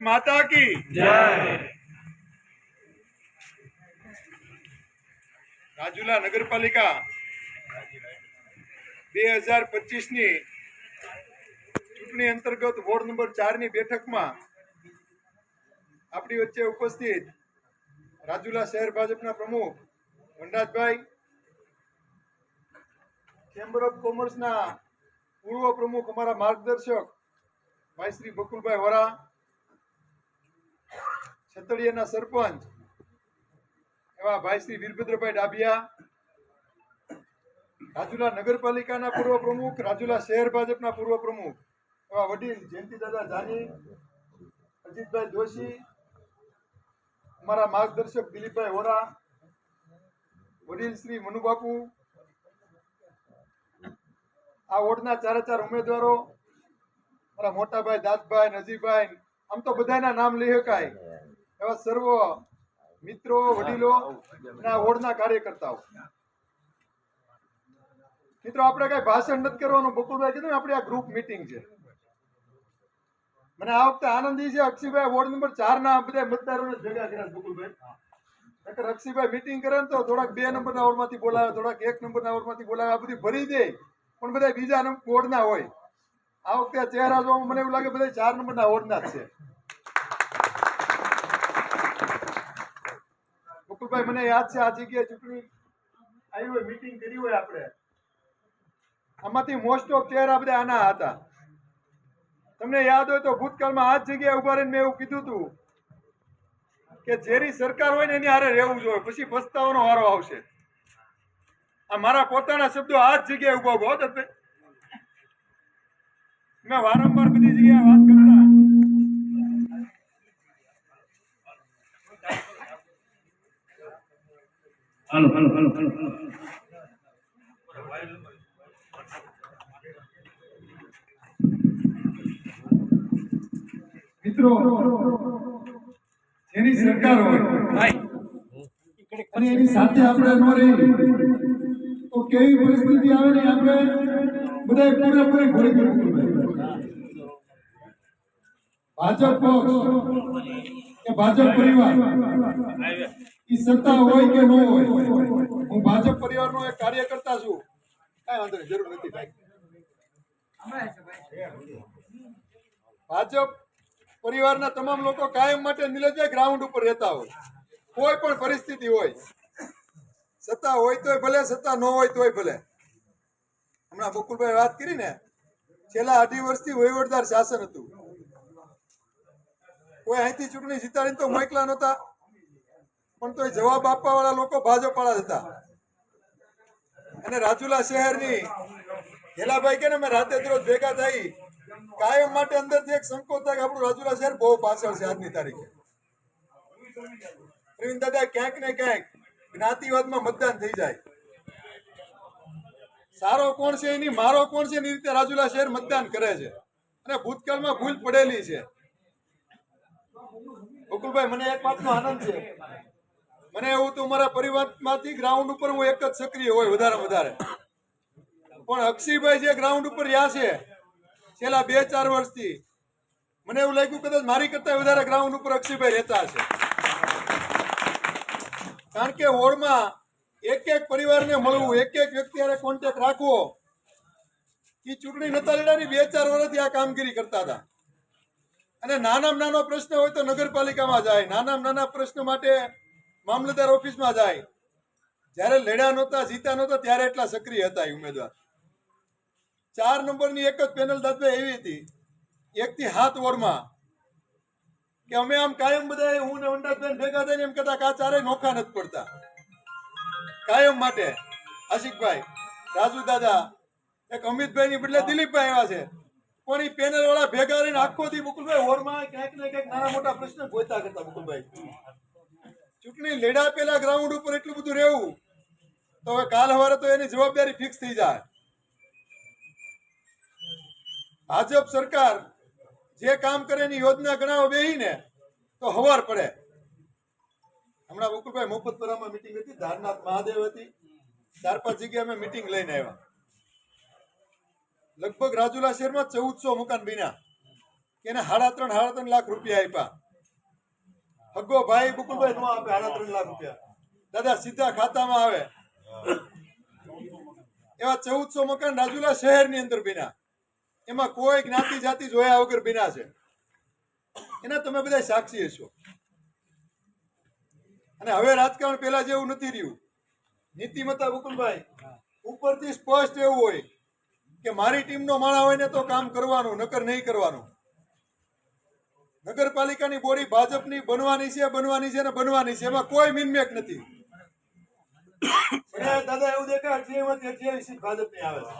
માતા કી રાજુલા નગરપાલિકા બે હજાર પચીસની ચૂંટણી અંતર્ગત વોર્ડ નંબર ચારની બેઠકમાં આપણી વચ્ચે ઉપસ્થિત રાજુલા શહેર ભાજપના પ્રમુખ વનરાજભાઈ ચેમ્બર ઓફ કોમર્સના પૂર્વ પ્રમુખ અમારા માર્ગદર્શક ભાઈ શ્રી બકુલભાઈ વરા છતડિયાના સરપંચ એવા ભાઈ શ્રી વીરભદ્રભાઈ ડાભિયા, રાજુલા નગરપાલિકાના પૂર્વ પ્રમુખ, રાજુલા શહેર ભાજપના પૂર્વ પ્રમુખ, એવા વડીલ જયંતિ જાની, અજીતભાઈ જોશી અમારા માર્ગદર્શક દિલીપભાઈ હોરા વડીલ શ્રી મનુબાપુ, આ વોર્ડના ચારે ચાર ઉમેદવારો મારા મોટાભાઈ દાદભાઈ નજીભાઈ આમ તો બધાના નામ લઈ શકાય. એવા સર્વ મિત્રો, વડીલો અને ઓળના કાર્યકર્તાઓ. મિત્રો, આપણે કઈ ભાષણ નથી કરવાનું. બકુલભાઈ કીધું ને, આપણી આ ગ્રુપ મીટિંગ છે. મને આ વખતે આનંદી છે અક્ષીભાઈ વોર્ડ નંબર ચાર ના બધા મતદારોને ભેગા કર્યા બકુલભાઈ નકર અક્ષીભાઈ મીટિંગ કરે ને તો થોડાક બે નંબરના વોર્ડમાંથી બોલાવે, થોડાક એક નંબરના વોર્ડમાંથી બોલાવે, આ બધી ભરી દે. પણ બધા બીજા નંબર વોર્ડના હોય. આ વખતે ચહેરા જોવામાં મને એવું લાગે બધા ચાર નંબરના વોર્ડના જ છે. મુકુલભાઈ મને યાદ છે, આ જગ્યાએ ચૂંટણી આવી હોય મીટિંગ કરી હોય આપણે. આમાંથી મોસ્ટ ઓફ ચહેરા બધા આના હતા. તમને યાદ હોય તો ભૂતકાળમાં આ જગ્યાએ ઊભા રહીને મેં એવું કીધું હતું કે જેરી સરકાર હોય ને એની હારે રહેવું જોઈએ, પછી પસ્તાવાનો વારો આવશે. આ મારા પોતાના શબ્દો આ જગ્યાએ ઊભા ઊભો હો મેં વારંવાર બધી જગ્યાએ વાત કરતા હાલો હાલો હાલો હાલો હાલો મિત્રો, જેની સરકાર હોય, અને એની સાથે આપણે ન રહી તો કેવી પરિસ્થિતિ આવે ને આપણે બધા પૂરેપૂરી ભૂલી ગયું ભાજપ પક્ષ કે ભાજપ પરિવાર? સત્તા હોય કે ન હોય? હું ભાજપ પરિવારનો એક કાર્યકર્તા છું. કાંઈ વાંધો જરૂર નથી ભાઈ ભાજપ પરિવારના તમામ લોકો કાયમ માટે નિલજભાઈ ગ્રાઉન્ડ ઉપર રહેતા હોય. કોઈ પણ પરિસ્થિતિ હોય, સત્તા હોય તોય ભલે, સત્તા ન હોય તોય ભલે. હમણાં બકુલભાઈ વાત કરી ને, છેલ્લા અઢી વર્ષથી વહીવટદાર શાસન હતું. કોઈ અહીંથી ચૂંટણી જીતાડીને તો મોકલા નહોતા. પણ તોય જવાબ આપવા વાળા લોકો ભાજપ વાળા હતા. અને રાજુલા શહેરની હેલાભાઈ કે ને, અમે રાતે દરરોજ ભેગા થઈ કાયમ માટે અંદરથી એક સંકોચ થાય કે આપણું રાજુલા શહેર બહુ પાછળ છે આજની તારીખે. પ્રવીણ દાદા ક્યાંક ને ક્યાંક જ્ઞાતિવાદમાં મતદાન થઈ જાય. સારો કોણ છે એની, મારો કોણ છે એની રીતે રાજુલા શહેર મતદાન કરે છે. અને ભૂતકાળમાં ભૂલ પડેલી છે. ગોકુલભાઈ, મને એક વાતનો આનંદ છે. મને એવું તો મારા પરિવારમાંથી ગ્રાઉન્ડ ઉપર હું એક જ સક્રિય હોય વધારે વધારે. પણ અક્ષીભાઈ જે ગ્રાઉન્ડ ઉપર રહ્યા છે, છેલ્લા બે ચાર વર્ષથી, મને એવું લાગ્યું કદાચ મારી કરતા વધારે ગ્રાઉન્ડ ઉપર અક્ષીભાઈ રહેતા છે કારણ કે હોળમાં એક એક પરિવારને મળવું, એક એક વ્યક્તિ હારે કોન્ટેક્ટ રાખવો એ ચૂંટણી નતા લડાની બે ચાર વર્ષથી આ કામગીરી કરતા હતા. અને નાનામાં નાનો પ્રશ્ન હોય તો નગરપાલિકામાં જાય, નાનામાં નાના પ્રશ્ન માટે મામલતદાર ઓફિસમાં જાય. જ્યારે લડ્યા નહોતા, જીતા નહોતા, ત્યારે એટલા સક્રિય હતા ઉમેદવાર. ચાર નંબરની એક જ પેનલ દાદભાઈ એવી હતી. એક થી હાથ વોર્ડમાં કે અમે આમ કાયમ બધા હું ને વંડાબેન ભેગા થઈને એમ કહેતા કે આ ચારે નોખા નથી પડતા. કાયમ માટે. આશિકભાઈ, રાજુ દાદા, એક અમિતભાઈ ની બદલે દિલીપભાઈ આવ્યા છે. પણ એ પેનલ વાળા ભેગા રહીને આખો થી મુકુલભાઈ હોરમાં ક્યાંક ને ક્યાંક નાના મોટા પ્રશ્ન ગોતા કરતા મુકુલભાઈ. ચૂંટણી લેડા પેલા ગ્રાઉન્ડ ઉપર એટલું બધું રહેવું, તો હવે કાલ સવારે તો એની જવાબદારી ફિક્સ થઈ જાય. ભાજપ સરકાર જે કામ કરે એની યોજના ગણાવો બેહીને, તો હવાર પડે. હમણાં મુકુલભાઈ મોફતપરામાં મિટિંગ હતી, ધારનાથ મહાદેવ હતી. ચાર પાંચ જગ્યાએ અમે મિટિંગ લઈને આવ્યા. લગભગ રાજુલા શહેરમાં ચૌદસો મકાન બન્યા. એને સાડા ત્રણ સાડા ત્રણ લાખ રૂપિયા આપ્યા. હગ્ગો ભાઈ બુકુલભાઈ નો આપે સાડા ત્રણ લાખ રૂપિયા. દાદા, સીધા ખાતામાં આવે. એવા ચૌદસો મકાન રાજુલા શહેરની અંદર બીના. એમાં કોઈ જ્ઞાતિ જાતિ જોયા વગર બીના છે. એના તમે બધા સાક્ષી હશો. અને હવે રાજકારણ પેલા જેવું નથી રહ્યું. નીતિમત્તા બુકુલભાઈ ઉપરથી સ્પષ્ટ એવું હોય કે મારી ટીમનો માણા હોય ને તો કામ કરવાનું, નકર નહીં કરવાનું. નગરપાલિકાની બોડી ભાજપની બનવાની છે બનવાની છે ને બનવાની છે. એમાં કોઈ મિનમેક નથી. દાદા એવું દેખાય અઠ્યાવીસ સીટ ભાજપની આવે છે.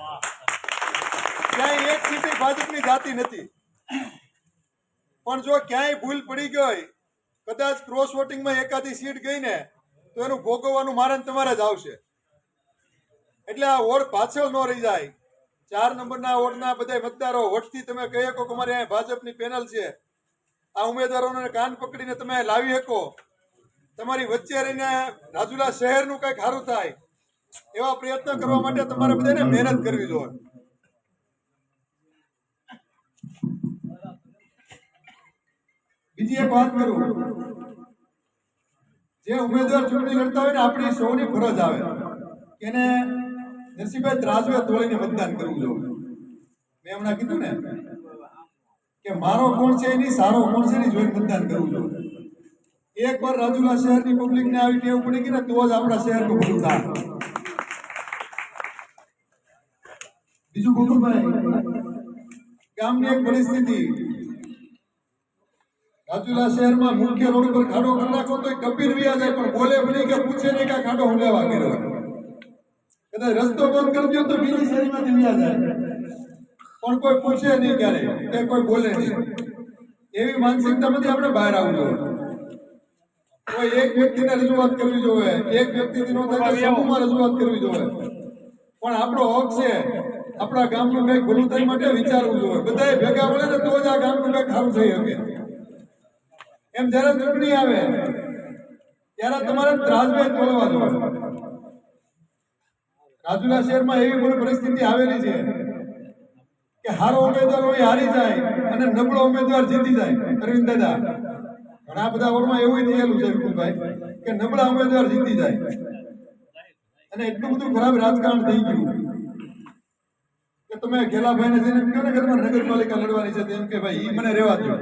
ક્યાંય એક સીટ ભાજપની જાતી નથી. પણ જો ક્યાંય ભૂલ પડી ગઈ કદાચ ક્રોસ વોટિંગમાં એકાદી સીટ ગઈ ને તો એનું ભોગવવાનું મારણ તમારે જ આવશે. એટલે આ વોર્ડ પાછળ ન રહી જાય. ચાર નંબરના વોર્ડના બધા મતદારો વોટથી તમે કહી શકો કે અમારે અહીંયા ભાજપની પેનલ છે. આ ઉમેદવારોને કાન પકડીને તમે લાવી શકો. તમારી વચ્ચે રહીને રાજુલા શહેરનું કંઈક સારું થાય, એવા પ્રયત્ન કરવા માટે તમારે બધાને મહેનત કરવી જોઈએ બીજી એક વાત કરું. જે ઉમેદવાર ચૂંટણી લડતા હોય ને, આપણી સૌની ફરજ આવે એને નરસિંહભાઈ ત્રાજવે તોડીને મતદાન કરવું જોઈએ મેં હમણાં કીધું ને કે મારો કોણ છે એની, સારો કોણ છે એની જોઈને મતદાન કરવું જોઈએ. એક વાર રાજુલા શહેરની પબ્લિકને આવી ટેવ પડી ગઈ ને, તો જ આપણા શહેરનું ભલું થાય. બીજું ગોકુલભાઈ ગામની એક પરિસ્થિતિ. રાજુલા શહેરમાં મુખ્ય રોડ પર ખાડો કરી નાખો તો ગંભીર વ્યા જાય, પણ બોલે બની કે પૂછે નહીં કે ખાડો હું લેવા કર્યો કદાચ રસ્તો બંધ કરી દો તો બીજી શહેરમાંથી વ્યા જાય. પણ કોઈ પૂછે નહીં ક્યારે, કે કોઈ બોલે નહીં. એવી માનસિકતામાંથી આપણે બહાર આવવું જોઈએ. કોઈ એક વ્યક્તિને રજૂઆત કરવી જોઈએ, એક વ્યક્તિથી નો સમૂહમાં રજૂઆત કરવી જોઈએ. પણ આપણો હક છે, આપણા ગામનું કંઈક ભલું થાય માટે વિચારવું જોઈએ. બધાએ ભેગા મળે ને તો જ આ ગામનું કંઈક સારું થઈ શકે. એમ જ્યારે ચૂંટણી આવે, ત્યારે તમારે ત્રાસભાઈ તોડવા જોઈએ રાજુલા શહેરમાં એવી પણ પરિસ્થિતિ આવેલી છે કે હારો ઉમેદવાર હોય હારી જાય અને નબળો ઉમેદવાર જીતી જાય. અરવિંદ દાદા, ઘણા બધા વોર્ડમાં એવું થયેલું છે વિપુલભાઈ, કે નબળા ઉમેદવાર જીતી જાય. અને એટલું બધું ખરાબ રાજકારણ થઈ ગયું. કે તમે ગેલાભાઈને જઈને કહો ને કે નગરપાલિકા લડવાની છે તેમ કે ભાઈ એ મને રહેવા દો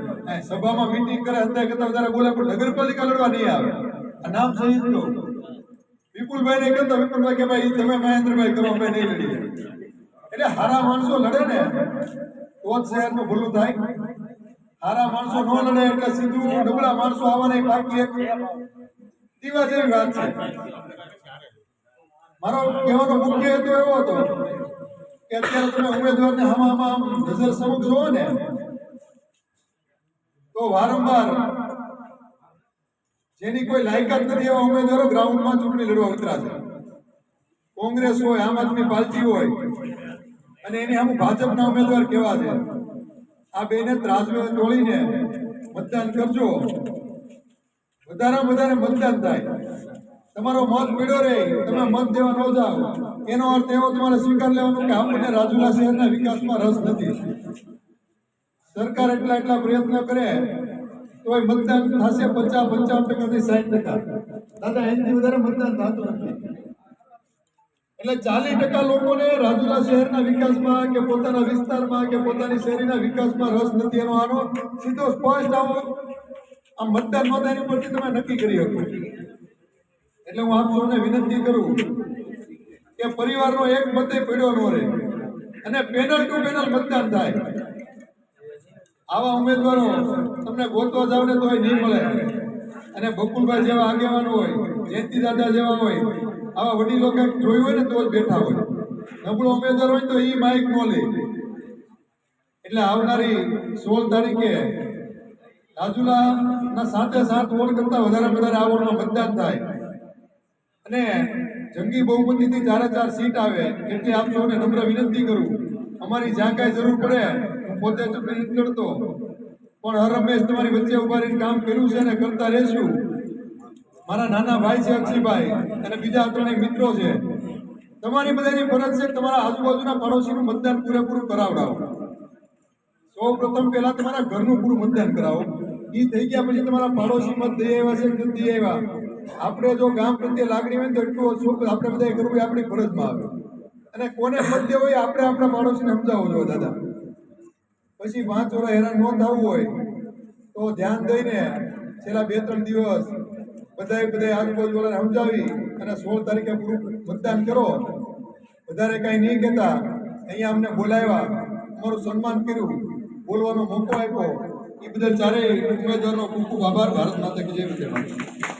સભામાં મીટિંગ કરે અત્યારે કરતા વધારે બોલે પણ નગરપાલિકા લડવા નહીં આવે. આ નામ સહિત કહો વિપુલભાઈ ને કહેતા, વિપુલભાઈ કે, ભાઈ તમે મહેન્દ્રભાઈ કરો, અમે નહીં લડીએ. એટલે હારા માણસો લડે ને, તો જ શહેરનું ભૂલું થાય. હારા માણસો ન લડે એટલે સીધું નબળા માણસો આવવાના બાકી એક દીવા જેવી વાત છે. મારો કહેવાનો મુખ્ય હેતુ એવો હતો કે અત્યારે તમે ઉમેદવારને હમા નજર સમક્ષ જોવો ને, તો વારંવાર જેની કોઈ લાયકાત નથી એવા ઉમેદવારો ગ્રાઉન્ડમાં ચૂંટણી લડવા ઉતરા છે. કોંગ્રેસ હોય, આમ આદમી પાર્ટી હોય અને એની અમુક ભાજપના ઉમેદવાર કેવા છે? આ બેને ત્રાસવે તોડીને મતદાન કરજો. વધારેમાં વધારે મતદાન થાય. તમારો મત પીડ્યો રહે તમે મત દેવા ન જાઓ. એનો અર્થ એવો તમારે સ્વીકાર લેવાનો કે આપણને રાજુલા શહેરના વિકાસમાં રસ નથી. સરકાર એટલા એટલા પ્રયત્નો કરે, તોય મતદાન થશે પચાસ પંચાવન ટકાથી સાઠ ટકા. દાદા, એનાથી વધારે મતદાન થતું નથી. એટલે ચાલીસ ટકા લોકોને રાજુલા શહેરના વિકાસમાં કે પોતાના વિસ્તારમાં કે પોતાની શહેરીના વિકાસમાં રસ નથી. એનો આનો સીધો સ્પષ્ટ આવો. આ મતદાન મતદાન પરથી તમે નક્કી કરી શકો. એટલે હું આપ સૌને વિનંતી કરું કે પરિવારનો એક મતે પીડ્યો ન રહે અને પેનલ ટુ પેનલ મતદાન થાય. આવા ઉમેદવારો તમને ગોતવા જાવ ને તોય નહીં મળે. અને બકુલભાઈ જેવા આગેવાનો હોય, જયંતિ દાદા જેવા હોય આવા વડીલો કંઈક જોયું હોય ને તો જ બેઠા હોય. નબળો ઉમેદવાર હોય તો એ માઇક ન એટલે આવનારી સોળ તારીખે રાજુલાના સાથે સાત વોર્ડ કરતા વધારે વધારે આ વોર્ડમાં મતદાન થાય. અને જંગી બહુમતીથી ચારે ચાર સીટ આવે એટલે આપ સૌને નમ્ર વિનંતી કરું. અમારી જ્યાં કાંઈ જરૂર પડે, હું પોતે ચૂંટણી લડતો પણ હર હંમેશ તમારી વચ્ચે ઊભા રહીને કામ કર્યું છે અને કરતા રહેશું. મારા નાના ભાઈ છે અક્ષયભાઈ અને બીજા ત્રણેય મિત્રો છે. તમારી બધાની ફરજ છે તમારા આજુબાજુના પડોશીનું મતદાન પૂરેપૂરું કરાવડાવો. સૌ પ્રથમ પહેલા તમારા ઘરનું પૂરું મતદાન કરાવો. એ થઈ ગયા પછી તમારા પાડોશી મત દઈ આવ્યા છે કે દઈ આવ્યા? આપણે જો ગામ પ્રત્યે લાગણી હોય તો એટલું ઓછું આપણે બધા કરવું આપણી ફરજમાં આવે. અને કોને મત દેવો હોય આપણે આપણા પાડોશીને સમજાવવું જોઈએ દાદા. પછી પાંચ હેરાન ન થવું હોય તો ધ્યાન દઈને છેલ્લા બે ત્રણ દિવસ બધાએ બધાએ આજુબાજુવાળાને સમજાવી અને સોળ તારીખે પૂરું મતદાન કરો. વધારે કાંઈ નહીં કહેતા. અહીંયા અમને બોલાવ્યા. અમારું સન્માન કર્યું. બોલવાનો મોકો આપ્યો. એ બદલ ચારેય ઉમેદવારનો ખૂબ ખૂબ આભાર. ભારત માતા કી જય. વિજય.